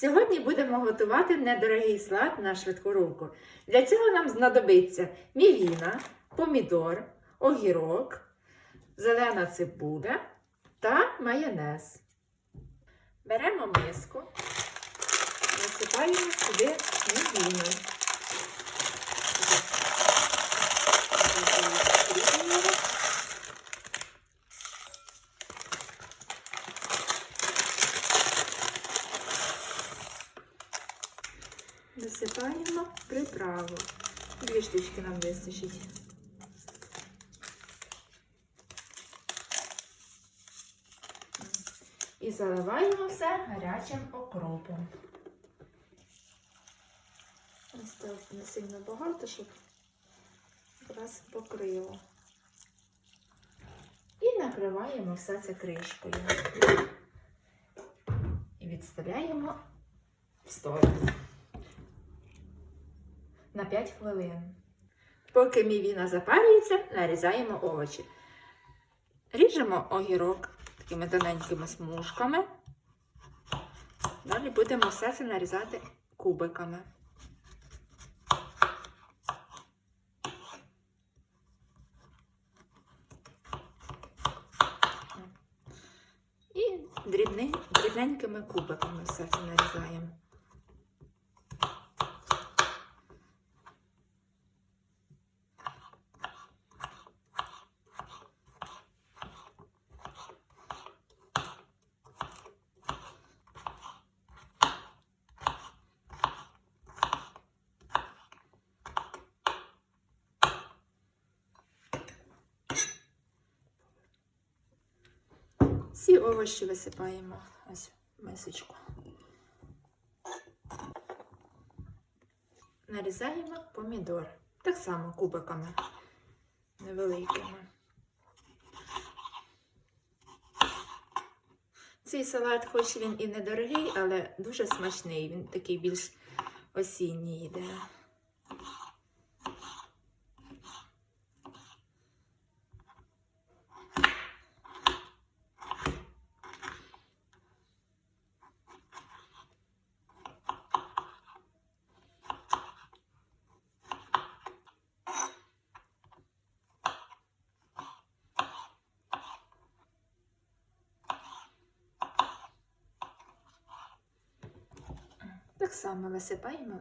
Сьогодні будемо готувати недорогий салат на швидку руку. Для цього нам знадобиться мівіна, помідор, огірок, зелена цибуля та майонез. Беремо миску, насипаємо сюди мівіну. Насипаємо приправу. Дві штучки нам вистачить. І заливаємо все гарячим окропом. Ось так не сильно багато, щоб якраз покрило. І накриваємо все це кришкою. І відставляємо в сторону на 5 хвилин. Поки мівіна запарюється, нарізаємо овочі. Ріжемо огірок такими тоненькими смужками. Далі будемо все це нарізати кубиками. І дрібненькими кубиками все це нарізаємо. Овочі висипаємо ось мисочку. Нарізаємо помідор. Так само кубиками невеликими. Цей салат, хоч він і недорогий, але дуже смачний. Він такий більш осінній йде. Так само висипаємо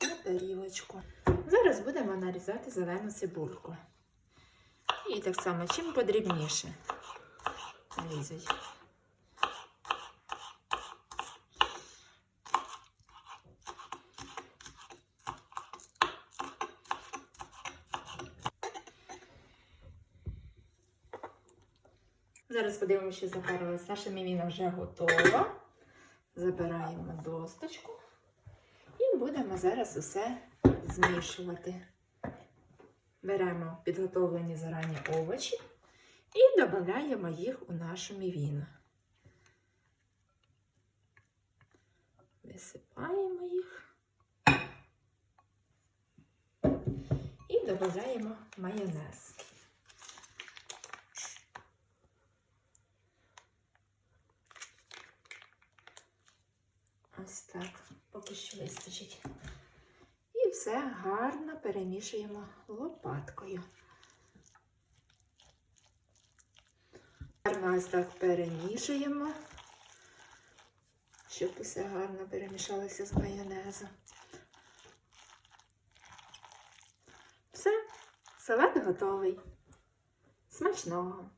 на тарілочку. Зараз будемо нарізати зелену цибульку. І так само, чим подрібніше нарізати. Зараз подивимося, що запарилась. Наша мівіна вже готова. Забираємо досточку і будемо зараз усе змішувати. Беремо підготовлені зарані овочі і додаємо їх у нашу мівіну. Висипаємо їх і додаємо майонез. Ось так, поки що вистачить. І все гарно перемішуємо лопаткою. Гарно ось так перемішуємо, щоб усе гарно перемішалося з майонезом. Все, салат готовий. Смачного!